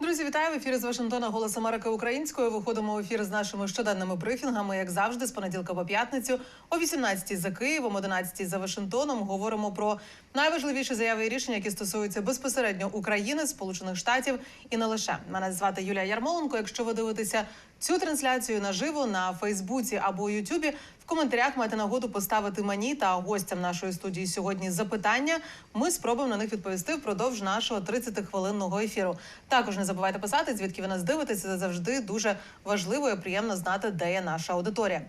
Друзі, вітаю в ефірі з Вашингтона Голос Америки українською. Виходимо в ефір з нашими щоденними брифінгами, як завжди, з понеділка по п'ятницю, о 18 за Києвом, 11 за Вашингтоном. Говоримо про найважливіші заяви і рішення, які стосуються безпосередньо України, Сполучених Штатів і не лише. Мене звати Юлія Ярмоленко. Якщо ви дивитеся цю трансляцію наживо на Фейсбуці або Ютубі, в коментарях маєте нагоду поставити мені та гостям нашої студії сьогодні запитання. Ми спробуємо на них відповісти впродовж нашого 30-хвилинного ефіру. Також не забувайте писати, звідки ви нас дивитеся. Це завжди дуже важливо і приємно знати, де є наша аудиторія.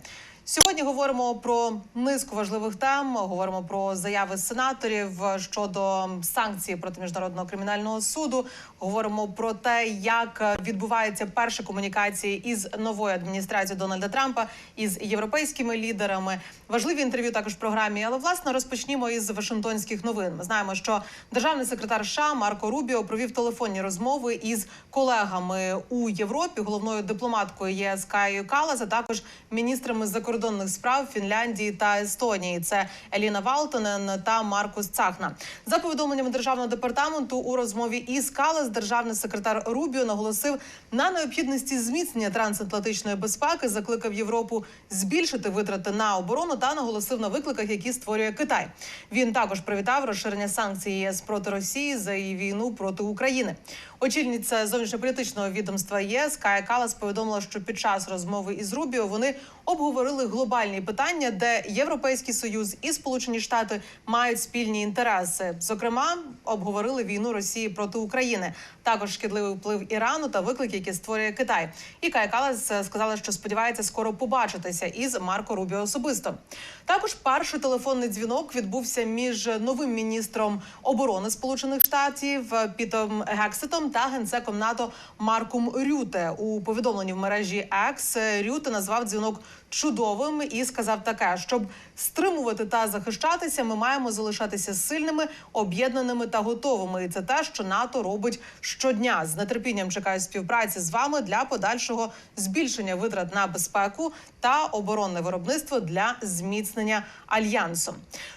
Сьогодні говоримо про низку важливих тем. Говоримо про заяви сенаторів щодо санкцій проти міжнародного кримінального суду. Говоримо про те, як відбуваються перші комунікації із новою адміністрацією Дональда Трампа із європейськими лідерами. Важливі інтерв'ю також в програмі. Але власне розпочнімо із Вашингтонських новин. Ми знаємо, що державний секретар США Марко Рубіо провів телефонні розмови із колегами у Європі, головною дипломаткою ЄС Каєю Калас, а також міністрами закордонних справ Фінляндії та Естонії. Це Еліна Валтонен та Маркус Цахна. За повідомленнями державного департаменту у розмові із Калас, державний секретар Рубіо наголосив на необхідності зміцнення трансатлантичної безпеки, закликав Європу збільшити витрати на оборону та наголосив на викликах, які створює Китай. Він також привітав розширення санкцій ЄС проти Росії за її війну проти України. Очільниця зовнішньополітичного відомства ЄС Кая Калас повідомила, що під час розмови із Рубіо вони обговорили глобальні питання, де Європейський союз і Сполучені Штати мають спільні інтереси. Зокрема, обговорили війну Росії проти України, також шкідливий вплив Ірану та виклики, які створює Китай. І Кая Калас е, сказала, що сподівається скоро побачитися із Марко Рубіо особисто. Також перший телефонний дзвінок відбувся між новим міністром оборони Сполучених Штатів е, Пітом Гексетом та генсеком НАТО Марком Рюте. У повідомленні в мережі Екс Рюте назвав дзвінок чудовим і сказав таке: щоб стримувати та захищатися, ми маємо залишатися сильними, об'єднаними та готовими. І це те, що НАТО робить щодня. З нетерпінням чекаю співпраці з вами для подальшого збільшення витрат на безпеку та оборонне виробництво для зміцнення альянсу.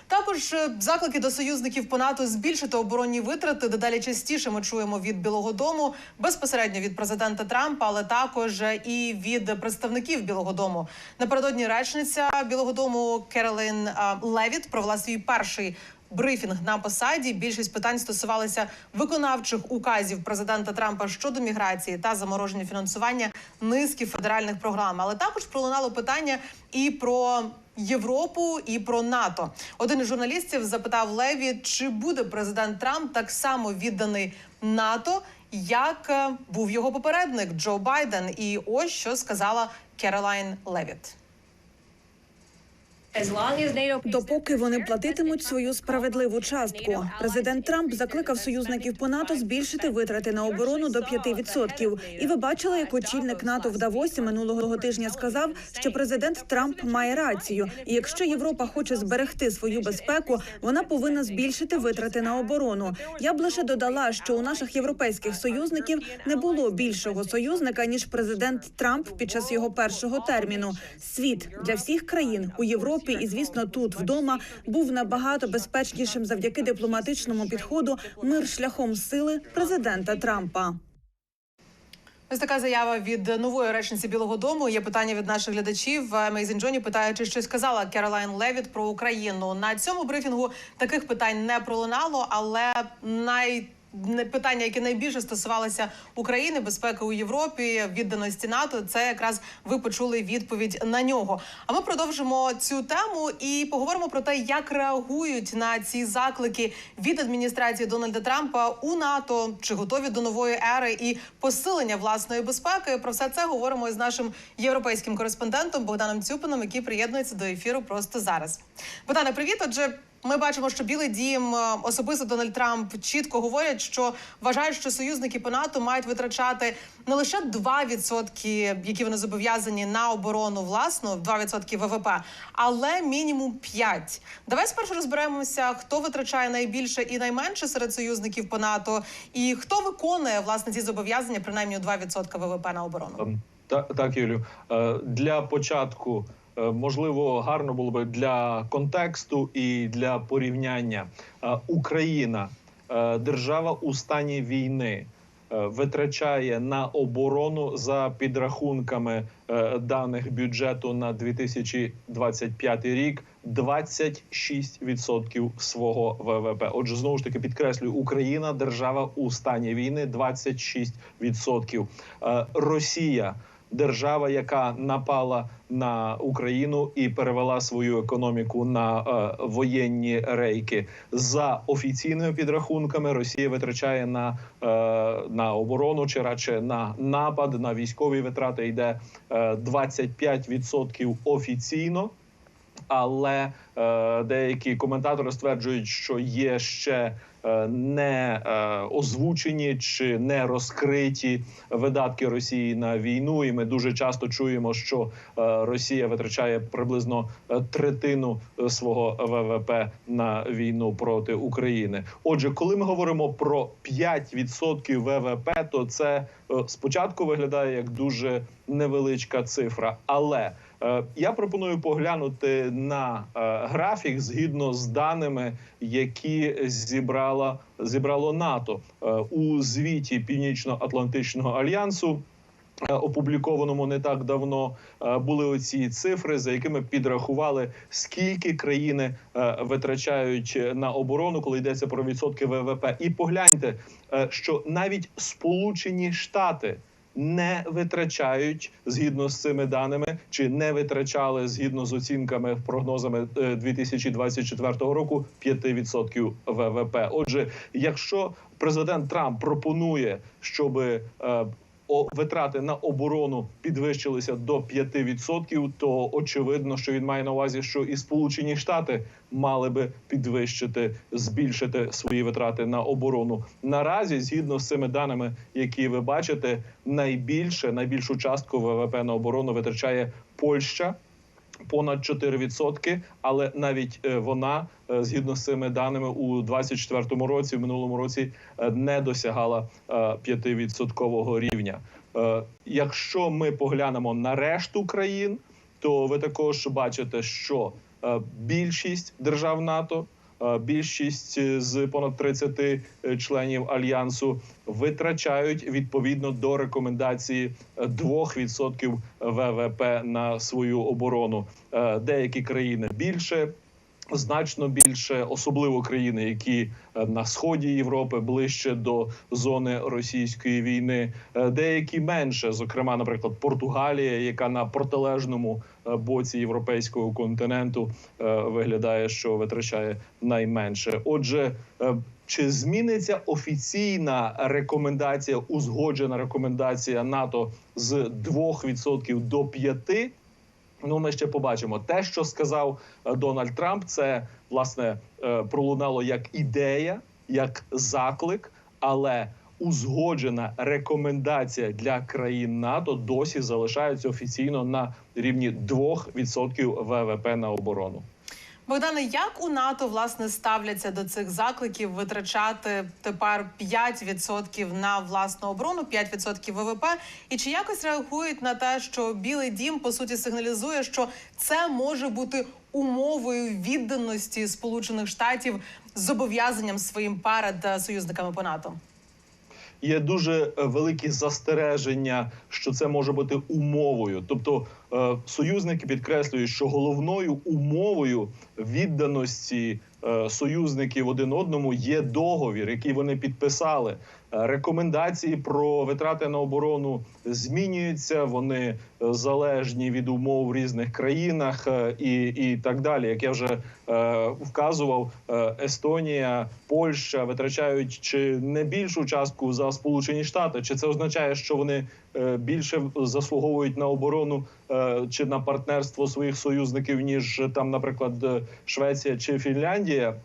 Також е, заклики до союзників по НАТО збільшити оборонні витрати дедалі частіше ми чуємо від Білого Дому безпосередньо від президента Трампа, але також і від представників Білого Дому. Напередодні речниця Білого Дому Керолин Левіт провела свій перший. Брифінг на посаді більшість питань стосувалися виконавчих указів президента Трампа щодо міграції та замороження фінансування низки федеральних програм. Але також пролунало питання і про Європу, і про НАТО. Один із журналістів запитав Леві, чи буде президент Трамп так само відданий НАТО, як е, був його попередник Джо Байден. І ось що сказала Керолайн Левіт. Допоки вони платитимуть свою справедливу частку. Президент Трамп закликав союзників по НАТО збільшити витрати на оборону до 5%. І ви бачили, як очільник НАТО в Давосі минулого тижня сказав, що президент Трамп має рацію. І якщо Європа хоче зберегти свою безпеку, вона повинна збільшити витрати на оборону. Я б лише додала, що у наших європейських союзників не було більшого союзника ніж президент Трамп під час його першого терміну. Світ для всіх країн у Європі і, звісно, тут вдома був набагато безпечнішим завдяки дипломатичному підходу мир шляхом сили президента Трампа. Ось така заява від нової речниці Білого Дому. Є питання від наших глядачів. Мейзін Джоні питає, чи щось Керолайн Левіт про Україну. На цьому брифінгу таких питань не пролунало, але най питання, які найбільше стосувалися України, безпеки у Європі, відданості НАТО, це якраз ви почули відповідь на нього. А ми продовжимо цю тему і поговоримо про те, як реагують на ці заклики від адміністрації Дональда Трампа у НАТО, чи готові до нової ери і посилення власної безпеки. Про все це говоримо із нашим європейським кореспондентом Богданом Цюпином, який приєднується до ефіру просто зараз. Богдане, привіт. Отже. Ми бачимо, що Білий Дім е, особисто Дональд Трамп чітко говорять, що вважають, що союзники по НАТО мають витрачати не лише 2%, які вони зобов'язані на оборону власну, 2% ВВП, але мінімум 5%. Давай спершу розберемося, хто витрачає найбільше і найменше серед союзників по НАТО, і хто виконує власне ці зобов'язання, принаймні 2% ВВП на оборону. Ем, та- Так, Юлю, Е, для початку можливо гарно було би для контексту і для порівняння. Е, Україна е, держава у стані війни. е, витрачає на оборону за підрахунками е, даних бюджету на 2025 рік 26% свого ВВП. Отже, знову ж таки підкреслюю, Україна держава у стані війни 26%. Е, Росія держава, яка напала на Україну і перевела свою економіку на е, воєнні рейки. За офіційними підрахунками, Росія витрачає на, е, на оборону чи радше на напад на військові витрати йде е, 25% офіційно. Але е, деякі коментатори стверджують, що є ще е, не е, озвучені чи не розкриті видатки Росії на війну. І ми дуже часто чуємо, що е, Росія витрачає приблизно е, третину е, свого ВВП на війну проти України. Отже, коли ми говоримо про 5% ВВП, то це е, спочатку виглядає як дуже невеличка цифра, але Е, Я пропоную поглянути на е, графік згідно з даними, які зібрала зібрало НАТО Е, у звіті Північно-Атлантичного альянсу. е, Опублікованому не так давно е, були оці цифри, за якими підрахували, скільки країни е, витрачають на оборону, коли йдеться про відсотки ВВП. І погляньте, е, що навіть Сполучені Штати не витрачають згідно з цими даними, чи не витрачали згідно з оцінками прогнозами е, 2024 року 5% ВВП. Отже, якщо президент Трамп пропонує, щоб е, витрати на оборону підвищилися до 5%, то очевидно, що він має на увазі, що і Сполучені Штати мали би підвищити, збільшити свої витрати на оборону. Наразі, згідно з цими даними, які ви бачите, найбільше найбільшу частку ВВП на оборону витрачає Польща. Понад 4%, але навіть е, вона, е, згідно з цими даними, у 24-му році, в минулому році, е, не досягала е, 5% рівня. Якщо ми поглянемо на решту країн, то ви також бачите, що більшість держав НАТО, більшість е, з понад 30 е, членів альянсу витрачають відповідно до рекомендації е, 2% ВВП на свою оборону. Е, Деякі країни більше. Значно більше, особливо країни, які е, на сході Європи ближче до зони російської війни, Е, деякі менше, зокрема, наприклад, Португалія, яка на протилежному е, боці європейського континенту виглядає, що витрачає найменше. Отже, чи зміниться офіційна рекомендація, узгоджена рекомендація НАТО з 2% до 5%? Ну, ми ще побачимо. Те, що сказав е, Дональд Трамп, це власне е, пролунало як ідея, як заклик, але узгоджена рекомендація для країн НАТО досі залишається офіційно на рівні 2% ВВП на оборону. Богдане, як у НАТО власне ставляться до цих закликів витрачати тепер 5% на власну оборону, 5% ВВП, і чи якось реагують на те, що Білий Дім по суті сигналізує, що це може бути умовою відданості Сполучених Штатів зобов'язанням своїм перед е, союзниками по НАТО? є дуже е, великі застереження, що це може бути умовою. Тобто союзники підкреслюють, що головною умовою відданості е, союзників один одному є договір, який вони підписали. Рекомендації про витрати на оборону змінюються. Вони е, залежні від умов в різних країнах е, і, і так далі. Як я вже е, вказував, е, Естонія, Польща витрачають чи не більшу частку за Сполучені Штати. Чи це означає, що вони більше заслуговують на оборону е, чи на партнерство своїх союзників, ніж там, наприклад, Швеція чи Фінляндія?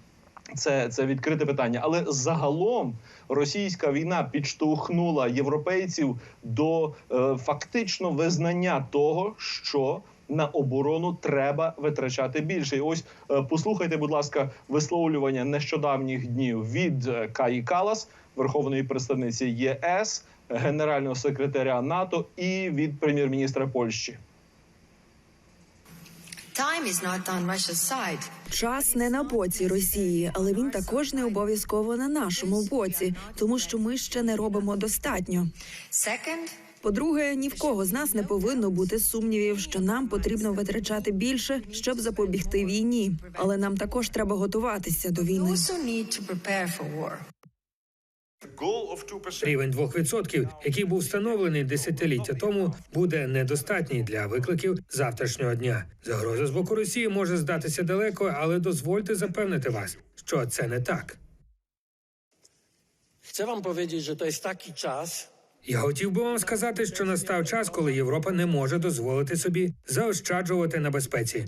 Це, це відкрите питання, але загалом російська війна підштовхнула європейців до е, фактично визнання того, що на оборону треба витрачати більше. І ось е, послухайте, будь ласка, висловлювання нещодавніх днів від е, Каї Калас, верховної представниці ЄС, генерального секретаря НАТО і від прем'єр-міністра Польщі. Time is not on Russia's side. Час не на боці Росії, але він також не обов'язково на нашому боці, тому що ми ще не робимо достатньо. По-друге, ні в кого з нас не повинно бути сумнівів, що нам потрібно витрачати більше, щоб запобігти війні. Але нам також треба готуватися до війни. Рівень 2%, який був встановлений десятиліття тому, буде недостатній для викликів завтрашнього дня. Загроза з боку Росії може здатися далеко, але дозвольте запевнити вас, що це не так. Chcę wam powiedzieć, że to jest taki czas, Я хотів би вам сказати, що настав час, коли Європа не може дозволити собі заощаджувати на безпеці.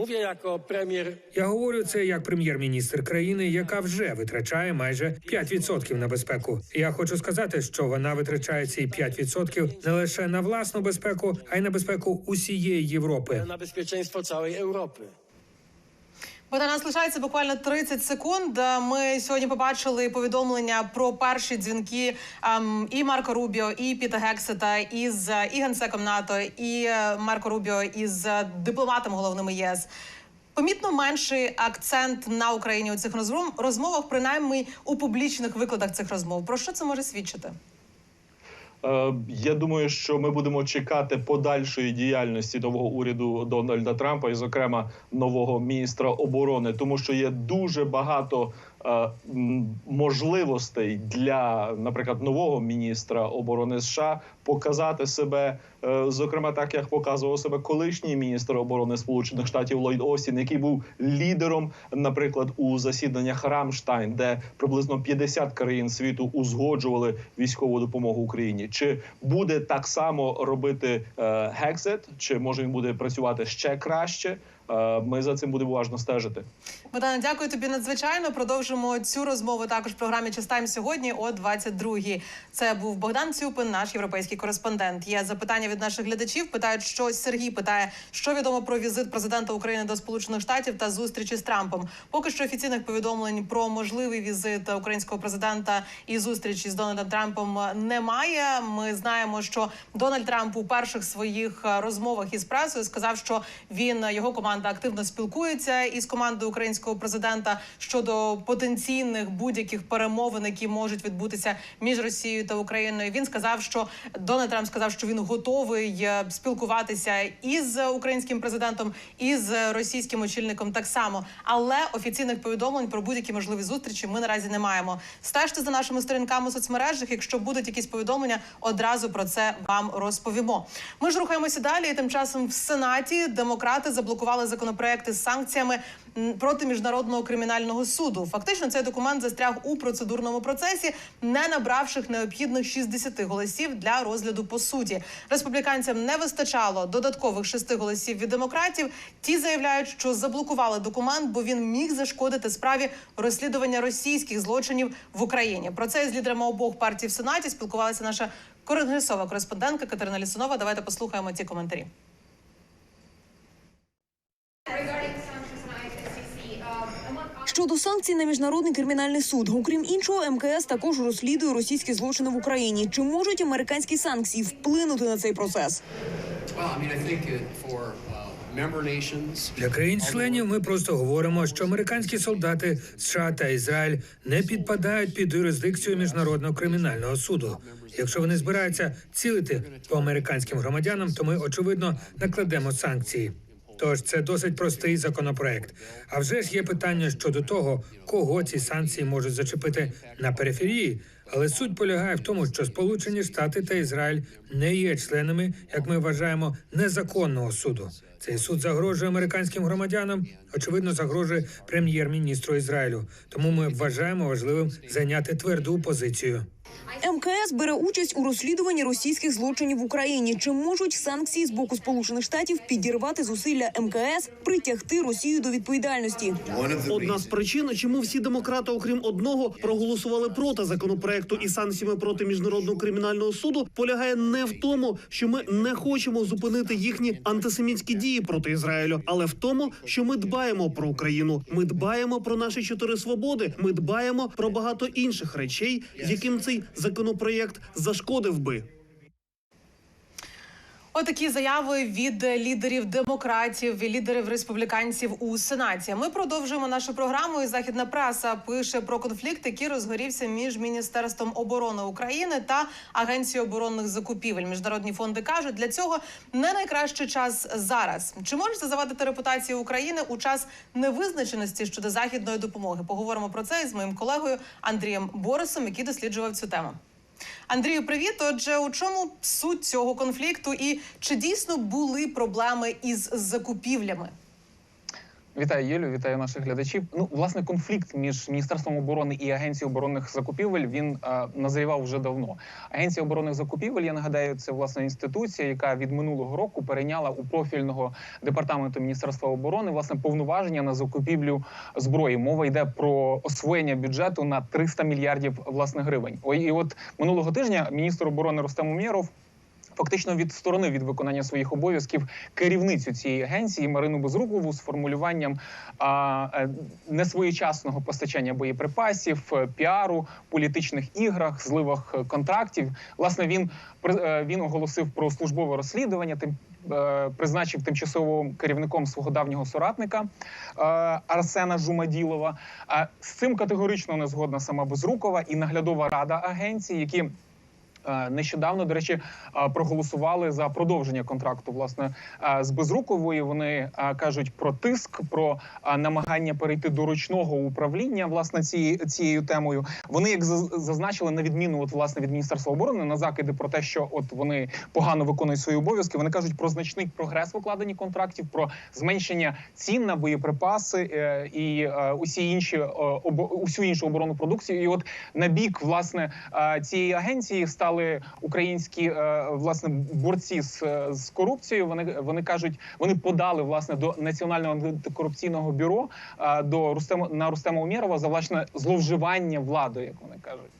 Mówię jako premier Я говорю це як прем'єр-міністр країни, яка вже витрачає майже 5% на безпеку. Я хочу сказати, що вона витрачає ці 5% не лише на власну безпеку, а й на безпеку усієї Європи. на безпеченство całej Europy. До нас лишається буквально 30 секунд. Ми сьогодні побачили повідомлення про перші дзвінки ем, і Марко Рубіо, і Піта Гексета із е, і генсеком НАТО, і е, Марко Рубіо із дипломатами головними єС. Помітно менший акцент на Україні у цих розмов- розмовах, принаймні у публічних викладах цих розмов. Про що це може свідчити? Е, Я думаю, що ми будемо чекати подальшої діяльності нового уряду Дональда Трампа, і, зокрема, нового міністра оборони, тому що є дуже багато можливостей для, наприклад, нового міністра оборони США показати себе, е, зокрема, так як показував себе колишній міністр оборони Сполучених Штатів Ллойд Остін, який був лідером, наприклад, у засіданнях Рамштайн, де приблизно 50 країн світу узгоджували військову допомогу Україні. Чи буде так само робити е, Гексет, чи може він буде працювати ще краще? Е, Ми за цим будемо уважно стежити. Богдане, дякую тобі надзвичайно. Продовжимо цю розмову також в програмі Частайм сьогодні о 22-й. Це був Богдан Цюпин, наш європейський кореспондент. Є запитання від наших глядачів. Питають, що Сергій питає, що відомо про візит президента України до Сполучених Штатів та зустрічі з Трампом. Поки що офіційних повідомлень про можливий візит українського президента і зустрічі з Дональдом Трампом немає. Ми знаємо, що Дональд Трамп у перших своїх е, розмовах із пресою сказав, що він е, його команда активно спілкується із командою українського президента щодо потенційних будь-яких перемовин, які можуть відбутися між Росією та Україною. Він сказав, що Дональд Трамп сказав, що він готовий е, спілкуватися із українським президентом, і з російським очільником так само. Але офіційних повідомлень про будь-які можливі зустрічі ми наразі не маємо. Стежте за нашими сторінками у соцмережах. Якщо будуть якісь повідомлення, одразу про це вам розповімо. Ми ж рухаємося далі. І тим часом в Сенаті демократи заблокували законопроекти з санкціями проти міжнародного кримінального суду. Фактично, цей документ застряг у процедурному процесі, не набравших необхідних 60 голосів для розгляду по суті. Республіканцям не вистачало додаткових шести голосів від демократів. Ті заявляють, що заблокували документ, бо він міг зашкодити справі розслідування російських злочинів в Україні. Про це з лідерами обох партій в сенаті спілкувалася наша конгресова кореспондентка Катерина Лісунова. Давайте послухаємо ці коментарі. Щодо санкцій на міжнародний кримінальний суд, окрім іншого, МКС також розслідує російські злочини в Україні. Чи можуть американські санкції вплинути на цей процес? Uh. Для країн-членів ми просто говоримо, що американські солдати США та Ізраїль не підпадають під юрисдикцію міжнародного кримінального суду. Якщо вони збираються цілити по американським громадянам, то ми очевидно накладемо санкції. Тож це досить простий законопроект. А вже ж є питання щодо того, кого ці санкції можуть зачепити на периферії. Але суть полягає в тому, що Сполучені Штати та Ізраїль не є членами, як ми вважаємо, незаконного суду. Цей суд загрожує американським громадянам, очевидно, загрожує прем'єр-міністру Ізраїлю. Тому ми вважаємо важливим зайняти тверду позицію. МКС бере участь у розслідуванні російських злочинів в Україні. Чи можуть санкції з боку Сполучених Штатів підірвати зусилля МКС притягти Росію до відповідальності? Одна з причин, чому всі демократи, окрім одного, проголосували проти законопроекту і санкціями проти міжнародного кримінального суду, полягає не в тому, що ми не хочемо зупинити їхні антисемітські дії проти Ізраїлю, але в тому, що ми дбаємо про Україну. Ми дбаємо про наші чотири свободи. Ми дбаємо про багато інших речей, яким цей законопроєкт зашкодив би. Отакі заяви від лідерів демократів і лідерів республіканців у сенаті. Ми продовжуємо нашу програму. І західна преса пише про конфлікт, який розгорівся між міністерством оборони України та агенцією оборонних закупівель. Міжнародні фонди кажуть, для цього не найкращий час зараз. Чи може це завадити репутації України у час невизначеності щодо західної допомоги? Поговоримо про це із моїм колегою Андрієм Борисом, який досліджував цю тему. Андрію, привіт. Отже, у чому суть цього конфлікту, і чи дійсно були проблеми із закупівлями? Вітаю Юлю, вітаю наших глядачів. Ну, власне, конфлікт між міністерством оборони і агенцією оборонних закупівель він е, назрівав вже давно. Агенція оборонних закупівель, я нагадаю, це власне інституція, яка від минулого року перейняла у профільного департаменту міністерства оборони власне повноваження на закупівлю зброї. Мова йде про освоєння бюджету на 300 мільярдів власне гривень. І от минулого тижня міністр оборони Рустем Умєров фактично відсторонив від виконання своїх обов'язків керівницю цієї агенції Марину Безрукову з формулюванням а, е, несвоєчасного постачання боєприпасів, е, піару, політичних іграх, зливах е, контрактів. Власне, він він оголосив про службове розслідування. Тим призначив тимчасовим керівником свого давнього соратника Арсена Жумаділова. З цим категорично не згодна сама Безрукова і наглядова рада агенції, які Нещодавно, до речі, е, проголосували за продовження контракту власне е, з Безруковою. Вони е, кажуть про тиск, про е, намагання перейти до ручного управління власне цією цією темою. Вони як заз- зазначили на відміну от власне від міністерства оборони на закиди про те, що от вони погано виконують свої обов'язки. Вони кажуть про значний прогрес в укладенні контрактів, про зменшення цін на боєприпаси е, і е, усі інші е, усю іншу оборонну продукцію. І от на бік власне е, цієї агенції стали українські е, власне борці з, е, з корупцією. Вони вони кажуть, вони подали власне до національного антикорупційного бюро е, до Рустема на Рустема Умєрова за власне зловживання владою, як вони кажуть.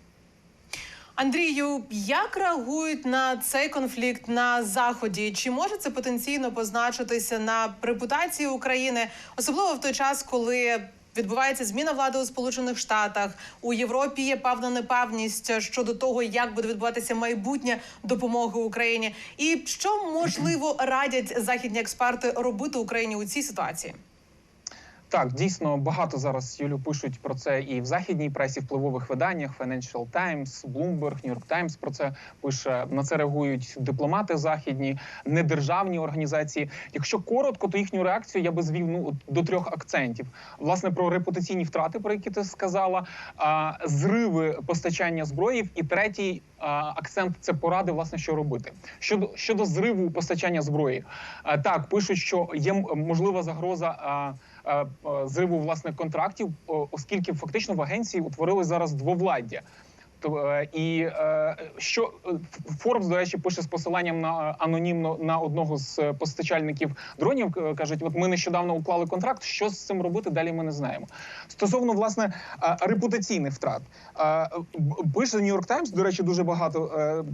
Андрію, як реагують на цей конфлікт на заході? Чи може це потенційно позначитися на репутації України, особливо в той час, коли відбувається зміна влади у Сполучених Штатах у Європі є певна непевність щодо того, як буде відбуватися майбутнє допомоги Україні, і що можливо радять західні експерти робити Україні у цій ситуації? Так, дійсно багато зараз Юлю пишуть про це і в західній пресі, впливових виданнях Financial Times, Bloomberg, New York Times про це пише. На це реагують дипломати західні, недержавні організації. Якщо коротко, то їхню реакцію я би звів ну до трьох акцентів: власне про репутаційні втрати, про які ти сказала, а, зриви постачання зброї. І третій а, акцент це поради, власне, що робити. Щодо щодо зриву постачання зброї, а, так пишуть, що є можлива загроза. А, зриву власних контрактів, оскільки фактично в агенції утворили зараз двовладдя. Е, і е, що е, Форбс, до речі, пише з посиланням на е, анонімно на одного з е, постачальників дронів. е, кажуть, от ми нещодавно уклали контракт. Що з цим робити? Далі ми не знаємо. Стосовно власне е, репутаційних втрат, е, пише Нью-Йорк Таймс, до речі, дуже багато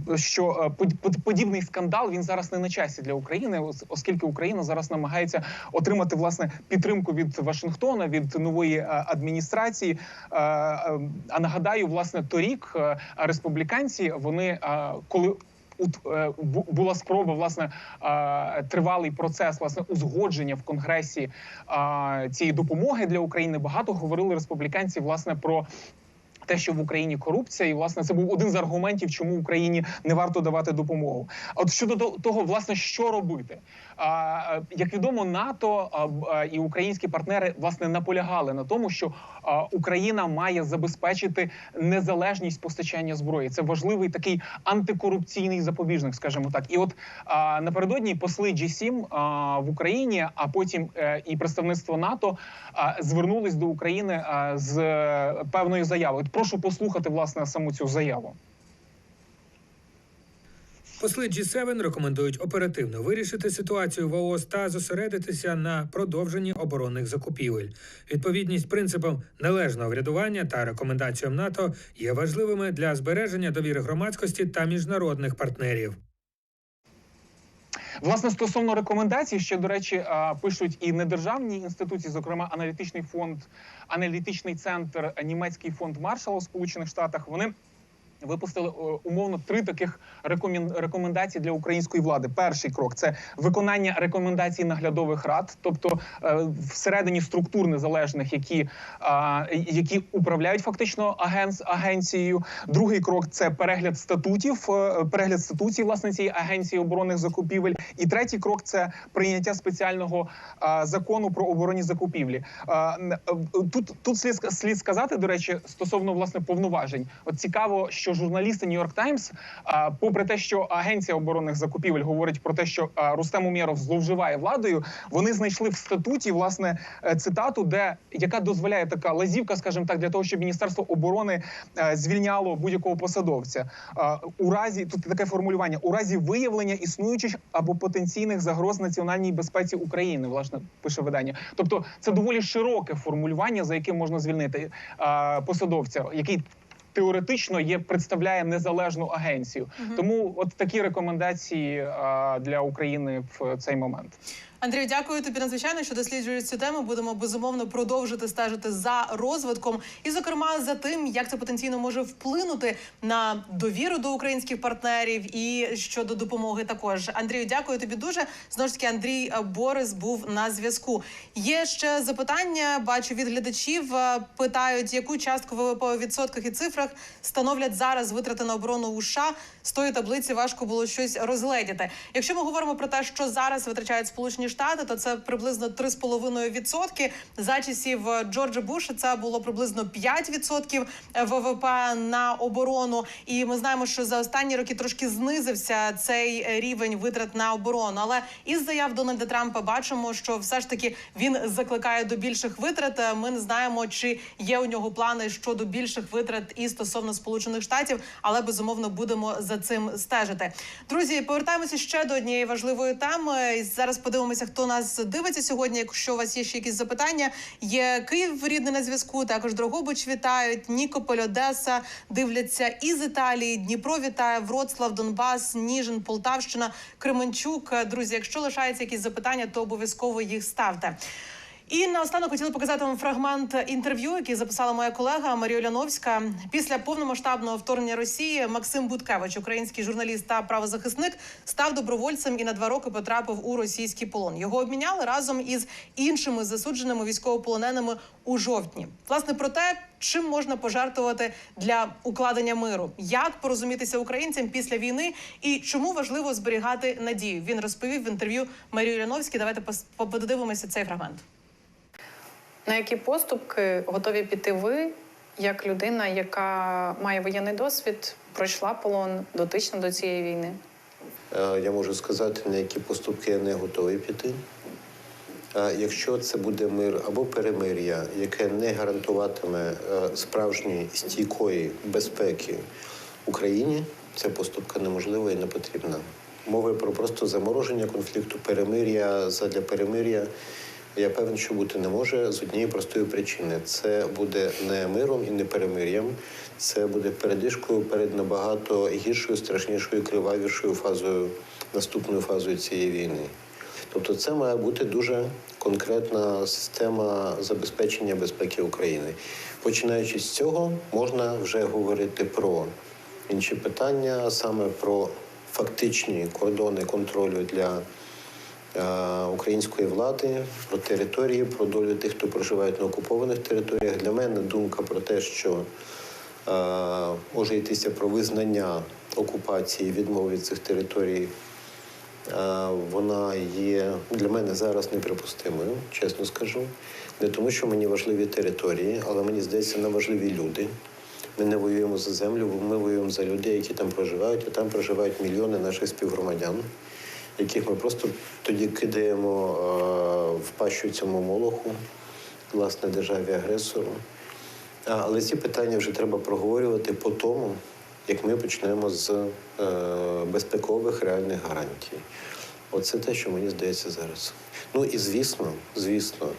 е, що е, под- под- подібний скандал він зараз не на часі для України, оскільки Україна зараз намагається отримати власне підтримку від Вашингтона від нової е, адміністрації. Е, е, А нагадаю, власне, торік е, республіканці вони е, коли. Е, була спроба власне тривалий процес власне узгодження в конгресі цієї допомоги для України. Багато говорили республіканці власне про те, що в Україні корупція, і власне це був один з аргументів, чому Україні не варто давати допомогу. От щодо того, власне, що робити, як відомо, НАТО і українські партнери власне наполягали на тому, що Україна має забезпечити незалежність постачання зброї. Це важливий такий антикорупційний запобіжник, скажімо так. І от напередодні посли G7 а, в Україні, а потім е, і представництво НАТО звернулись до України з е, певною заявою. Прошу послухати власне саму цю заяву. Посли G7 рекомендують оперативно вирішити ситуацію в ООС та зосередитися на продовженні оборонних закупівель. Відповідність принципам належного врядування та рекомендаціям НАТО є важливими для збереження довіри громадськості та міжнародних партнерів. Власне, стосовно рекомендацій, ще до речі, пишуть і недержавні інституції, зокрема аналітичний фонд, аналітичний центр, німецький фонд Маршала у Сполучених Штатах. Вони випустили умовно три таких рекомен- рекомендації для української влади. Перший крок це виконання рекомендацій наглядових рад, тобто е, всередині структур незалежних, які, які управляють фактично агенс, агенцією. Другий крок це перегляд статутів, е, перегляд статутів власне цієї агенції оборонних закупівель. І третій крок це прийняття спеціального закону про оборонні закупівлі. Е, тут тут слід, слід сказати, до речі, стосовно власне повноважень. От цікаво, що журналісти Нью-Йорк Таймс, попри те, що агенція оборонних закупівель говорить про те, що Рустем Умєров зловживає владою, вони знайшли в статуті власне е, цитату, де яка дозволяє така лазівка, скажімо так, для того, щоб міністерство оборони е, звільняло будь-якого посадовця. У разі тут таке формулювання у разі виявлення існуючих або потенційних загроз національній безпеці України, власне пише видання. Тобто, це доволі широке формулювання, за яким можна звільнити е, посадовця, який. Теоретично є представляє незалежну агенцію, тому от такі рекомендації а, для України в цей момент. Андрію, дякую тобі надзвичайно, що досліджуєш цю тему. Будемо безумовно продовжити стежити за розвитком, і, зокрема, за тим, як це потенційно може вплинути на довіру до українських партнерів і щодо допомоги. Також Андрію, дякую тобі дуже. Знову ж таки, Андрій Борис був на зв'язку. Є ще запитання. Бачу від глядачів. е, Питають, яку частку ВВП у відсотках і цифрах становлять зараз витрати на оборону у США. З тої таблиці важко було щось розгледіти. Якщо ми говоримо про те, що зараз витрачають Сполучені Штати, то це приблизно 3,5%. За часів е, Джорджа Буша це було приблизно 5% ВВП на оборону. І ми знаємо, що за останні роки трошки знизився цей е, рівень витрат на оборону. Але із заяв Дональда Трампа бачимо, що все ж таки він закликає до більших витрат. Е, Ми не знаємо, чи є у нього плани щодо більших витрат і стосовно Сполучених Штатів, але безумовно будемо за цим стежити. Друзі, повертаємося ще до однієї важливої теми. Зараз подивимося, хто нас дивиться сьогодні. Якщо у вас є ще якісь запитання, є Київ рідний на зв'язку. Також Дрогобич вітають. Нікополь, Одеса дивляться із Італії. Дніпро вітає Вроцлав, Донбас, Ніжин, Полтавщина, Кременчук. Друзі, якщо лишаються якісь запитання, то обов'язково їх ставте. І наостанок хотіла показати вам фрагмент інтерв'ю, який записала моя колега Марія Оляновська. Після повномасштабного вторгнення Росії Максим Буткевич, український журналіст та правозахисник, став добровольцем і на два роки потрапив у російський полон. Його обміняли разом із іншими засудженими військовополоненими у жовтні. Власне про те, чим можна пожертвувати для укладення миру, як порозумітися українцям після війни і чому важливо зберігати надію. Він розповів в інтерв'ю Марії Оляновській. Давайте подивимося цей фрагмент. На які поступки готові піти ви, як людина, яка має воєнний досвід, пройшла полон, дотична до цієї війни? Е, Я можу сказати, на які поступки я не готовий піти. Е, Якщо це буде мир або перемир'я, яке не гарантуватиме е, справжньої стійкої безпеки Україні, ця поступка неможлива і не потрібна. Мови про просто замороження конфлікту, перемир'я задля перемир'я. Я певен, що бути не може з однієї простої причини: це буде не миром і не перемир'ям, це буде передишкою перед набагато гіршою, страшнішою, кривавішою фазою, наступною фазою цієї війни. Тобто, це має бути дуже конкретна система забезпечення безпеки України. Починаючи з цього, можна вже говорити про інші питання, саме про фактичні кордони контролю для української влади, про території, про долю тих, хто проживає на окупованих територіях. Для мене думка про те, що е, може йтися про визнання окупації, відмови від цих територій. е, Вона є для мене зараз неприпустимою, чесно скажу. Не тому, що мені важливі території, але мені здається, нам важливі люди. Ми не воюємо за землю, ми воюємо за людей, які там проживають, а там проживають мільйони наших співгромадян, яких ми просто тоді кидаємо е, в пащу цьому молоху, власне, державі агресору. Але ці питання вже треба проговорювати по тому, як ми почнемо з е, безпекових реальних гарантій. Оце те, що мені здається зараз. Ну і звісно, звісно,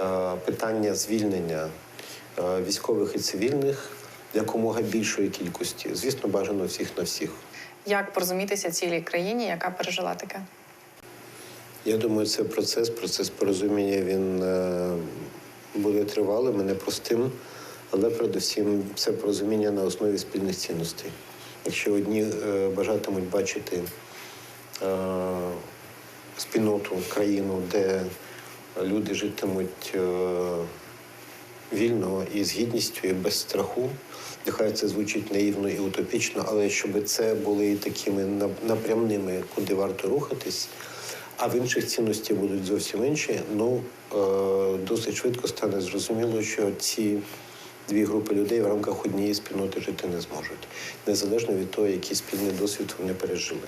е, питання звільнення військових і цивільних якомога більшої кількості. Звісно, бажано всіх на всіх. Як порозумітися цілій країні, яка пережила таке? Я думаю, це процес, процес порозуміння він е, буде тривалим і непростим. але передусім це порозуміння на основі спільних цінностей. Якщо одні е, бажатимуть бачити е, спільноту, країну, де люди житимуть вільно і з гідністю, і без страху. Нехай це звучить наївно і утопічно, але щоб це були такими нап- напрямними, куди варто рухатись, а в інших цінності будуть зовсім інші, ну е, досить швидко стане зрозуміло, що ці дві групи людей в рамках однієї спільноти жити не зможуть, незалежно від того, який спільний досвід вони пережили.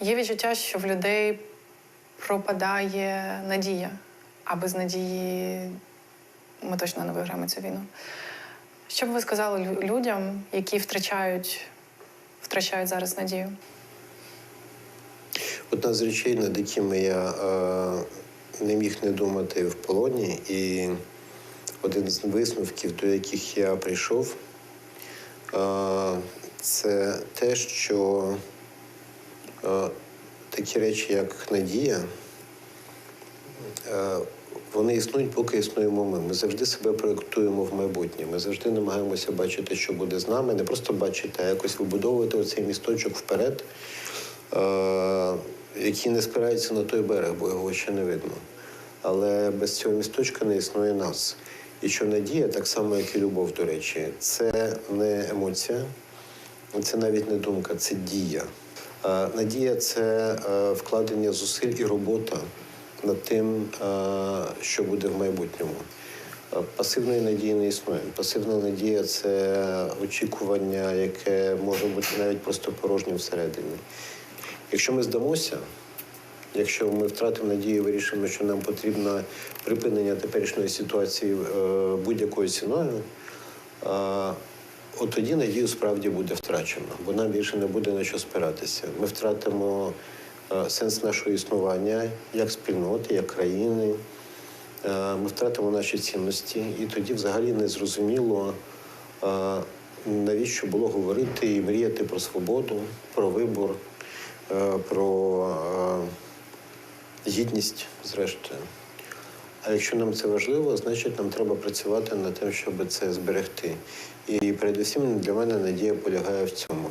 Є відчуття, що в людей пропадає надія, а без надії ми точно не виграємо цю війну. Що б ви сказали людям, які втрачають, втрачають зараз надію? Одна з речей, над якими я е, не міг не думати в полоні, і один з висновків, до яких я прийшов, е, це те, що е, такі речі, як надія, е, вони існують, поки існуємо ми. Ми завжди себе проєктуємо в майбутнє. Ми завжди намагаємося бачити, що буде з нами, не просто бачити, а якось вибудовувати оцей місточок вперед, е, який не спирається на той берег, бо його ще не видно. Але без цього місточка не існує нас. І що надія, так само, як і любов, до речі, це не емоція, це навіть не думка, це дія. Е, Надія це е, вкладення зусиль і робота над тим, е, що буде в майбутньому. Е, Пасивної надії не існує. Пасивна надія це очікування, яке може бути навіть просто порожнім всередині. Якщо ми здамося, якщо ми втратимо надію, вирішимо, що нам потрібно припинення теперішньої ситуації е, будь-якою ціною, от тоді надію справді буде втрачено, бо нам більше не буде на що спиратися. Ми втратимо сенс нашого існування як спільноти, як країни. Е, Ми втратимо наші цінності, і тоді взагалі не зрозуміло, е, навіщо було говорити і мріяти про свободу, про вибор, е, про е, гідність, зрештою. А якщо нам це важливо, значить нам треба працювати над тим, щоб це зберегти. І передусім для мене надія полягає в цьому.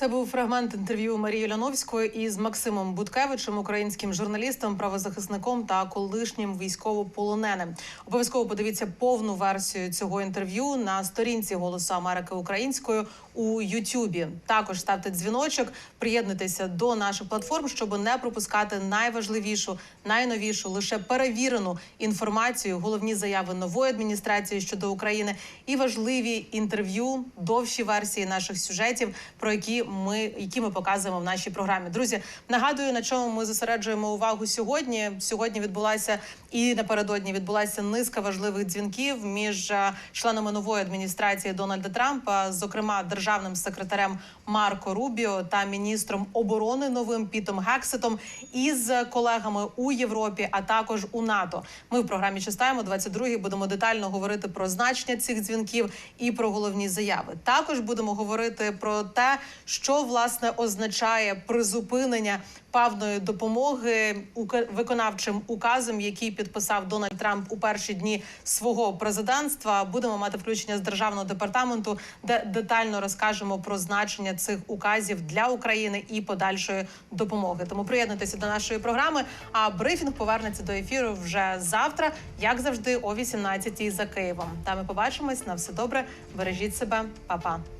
Це був фрагмент інтерв'ю Марії Ляновської із Максимом Буткевичем, українським журналістом, правозахисником та колишнім військовополоненим. Обов'язково подивіться повну версію цього інтерв'ю на сторінці Голосу Америки українською у Ютубі. Також ставте дзвіночок, приєднуйтеся до наших платформ, щоб не пропускати найважливішу, найновішу, лише перевірену інформацію, головні заяви нової адміністрації щодо України і важливі інтерв'ю, довші версії наших сюжетів, про які ми які ми показуємо в нашій програмі. Друзі, нагадую, на чому ми зосереджуємо увагу сьогодні. Сьогодні відбулася і напередодні відбулася низка важливих дзвінків між е, членами нової адміністрації Дональда Трампа, зокрема державним секретарем Марко Рубіо та міністром оборони новим Пітом Гексетом із колегами у Європі, а також у НАТО. Ми в програмі «Чистаємо» 22-й будемо детально говорити про значення цих дзвінків і про головні заяви. Також будемо говорити про те, що власне означає призупинення певної допомоги виконавчим указом, який підписав Дональд Трамп у перші дні свого президентства. Будемо мати включення з державного департаменту, де детально розкажемо про значення цих указів для України і подальшої допомоги. Тому приєднуйтеся до нашої програми. А брифінг повернеться до ефіру вже завтра, як завжди, о 18-й за Києвом. Та ми побачимось. На все добре. Бережіть себе, Па-па.